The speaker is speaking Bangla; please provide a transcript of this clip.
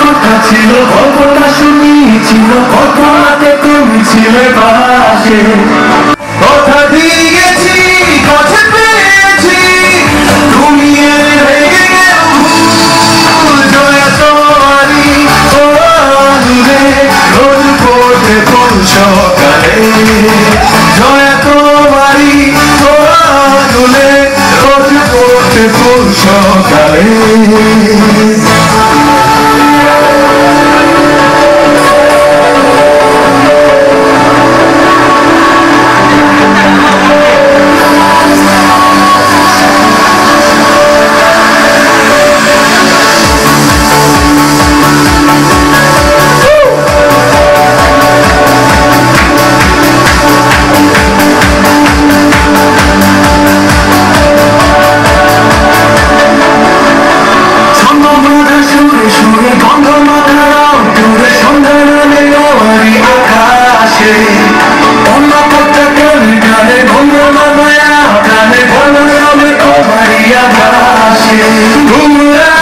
কথা ছিল, গল্পটা শুনিয়েছিল কত রাতে তুমি ছিলে পাশে কথা দিয়েছি, কাছে পেয়েছি, তুমি সকালে। জয়া তোমারই ও আনুরে রোজ পড়তে সকালে। Ooh,